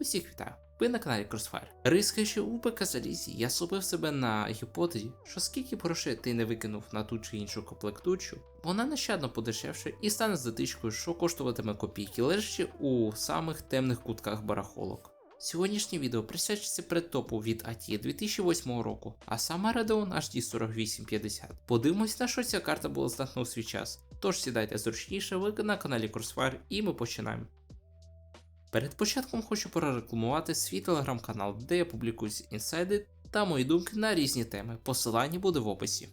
Усіх вітаю! Ви на каналі Crossfire. Рискаючи у ПК я слупив себе на гіпотезі, що скільки грошей ти не викинув на ту чи іншу комплектучу, вона нещадно подешевше і стане затичкою, що коштуватиме копійки, лежачи у самих темних кутках барахолок. Сьогоднішнє відео присвячується предтопу від AT 2008 року, а саме Radeon HD 4850. Подивимось, на що ця карта була здатна у свій час. Тож сідайте зручніше, ви на каналі Crossfire і ми починаємо. Перед початком хочу прорекламувати свій телеграм-канал, де я публікую інсайди та мої думки на різні теми. Посилання буде в описі.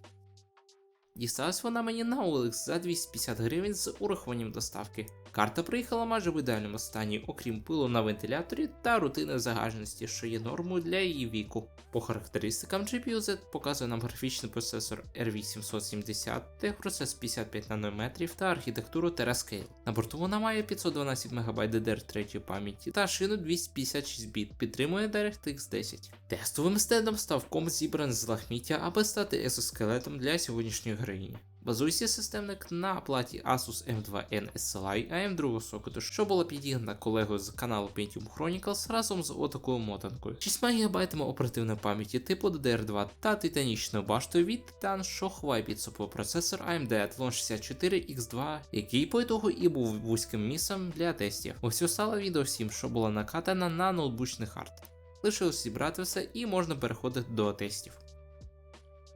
Дісталась вона мені на OLX за 250 гривень з урахуванням доставки. Карта приїхала майже в ідеальному стані, окрім пилу на вентиляторі та рутини загаженості, що є нормою для її віку. По характеристикам GPU Z показує нам графічний процесор R870, техпроцес 55 нанометрів та архітектуру Terascale. На борту вона має 512 МБ DDR3 пам'яті та шину 256 біт, підтримує DirectX 10. Тестовим стендом став комп зібраний з лахміття, аби стати есоскелетом для сьогоднішньої героїні. Базується системник на платі Asus M2N SLI AM2 сокету, що була підігнана колегою з каналу Pentium Chronicles разом з отакою мотанкою, 6 ГБ оперативної пам'яті типу DDR2 та титанічною баштою від Titan, що ховає під собою процесор AMD Athlon 64 X2, який по ітогу і був вузьким місцем для тестів. Ось стало відео всім, що була накатана на ноутбучний хард. Лишилось зібрати все і можна переходити до тестів.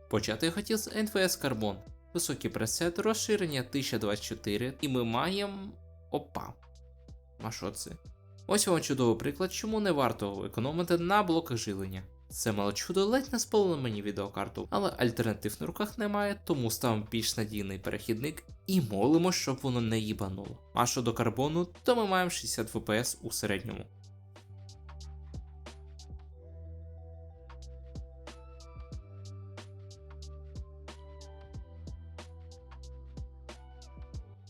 Почати я хотів з NVS Carbon. Високий пресет, розширення 1024, і ми маємо. Опа. А що це? Ось вам чудовий приклад, чому не варто економити на блоках жилення. Це мало чудо ледь не спалило мені відеокарту, але альтернатив на руках немає, тому ставимо більш надійний перехідник і молимо, щоб воно не їбануло. А щодо карбону, то ми маємо 60 FPS у середньому.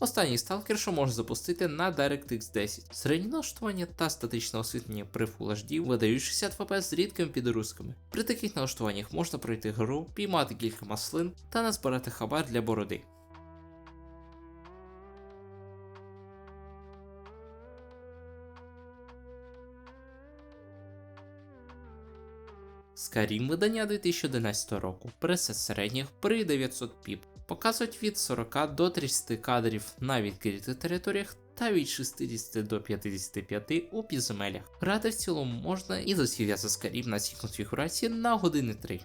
Останній сталкер, що можна запустити на DirectX 10. Середнє налаштування та статичне освітлення при Full HD видають 60 FPS з рідкими підрузками. При таких налаштуваннях можна пройти гру, піймати кілька маслин та назбирати хабар для бороди. Skyrim видання 2011 року. Пресет середніх при 900 піп. Показують від 40 до 30 кадрів на відкритих територіях та від 60 до 55 у підземеллях. Грати в цілому можна і засів я за Skyrim на цій конфігурації на години 3.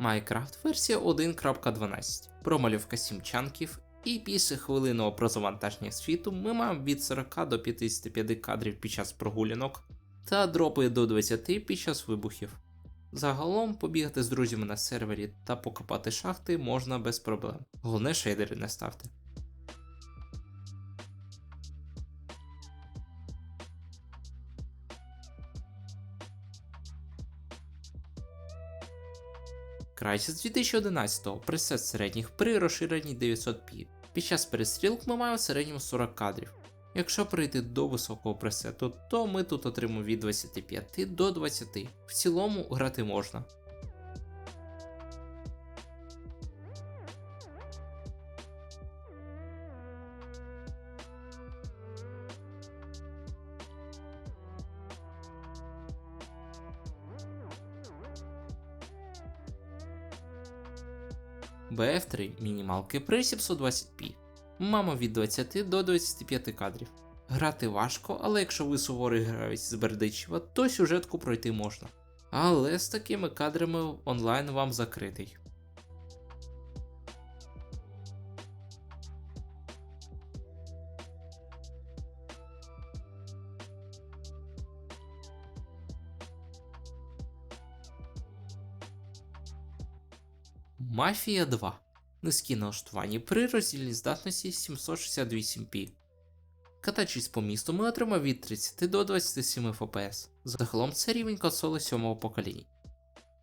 Minecraft версія 1.12. Промальовка 7 чанків і після хвилинного прозавантаження світу ми маємо від 40 до 55 кадрів під час прогулянок та дропи до 20 під час вибухів. Загалом побігати з друзями на сервері та покопати шахти можна без проблем. Головне шейдери не ставте. Crysis 2011 пресет середніх при розширенні 900p. Під час перестрілок ми маємо в середньому 40 кадрів. Якщо прийти до високого пресету, то ми тут отримаємо від 25 до 20. В цілому грати можна. BF3 мінімалки при 720p. Маємо від 20 до 25 кадрів. Грати важко, але якщо ви суворий гравець з Бердичева, то сюжетку пройти можна. Але з такими кадрами онлайн вам закритий. Мафія 2. Низькі налаштування при роздільній здатності 768p. Катаючись по місту, ми отримаємо від 30 до 27 FPS. Загалом це рівень консоли 7 покоління.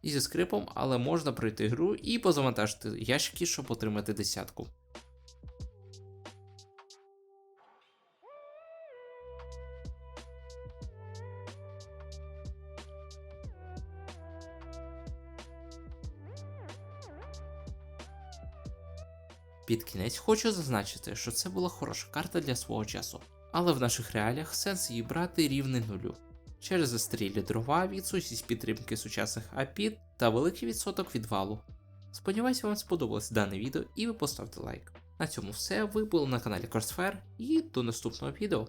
І зі скрипом, але можна пройти гру і позавантажити ящики, щоб отримати десятку. Під кінець хочу зазначити, що це була хороша карта для свого часу, але в наших реаліях сенс її брати рівний нулю. Через застрілі дрова, відсутність підтримки сучасних апід та великий відсоток відвалу. Сподіваюся, вам сподобалось дане відео і ви поставте лайк. На цьому все. Ви були на каналі Crossfire і до наступного відео.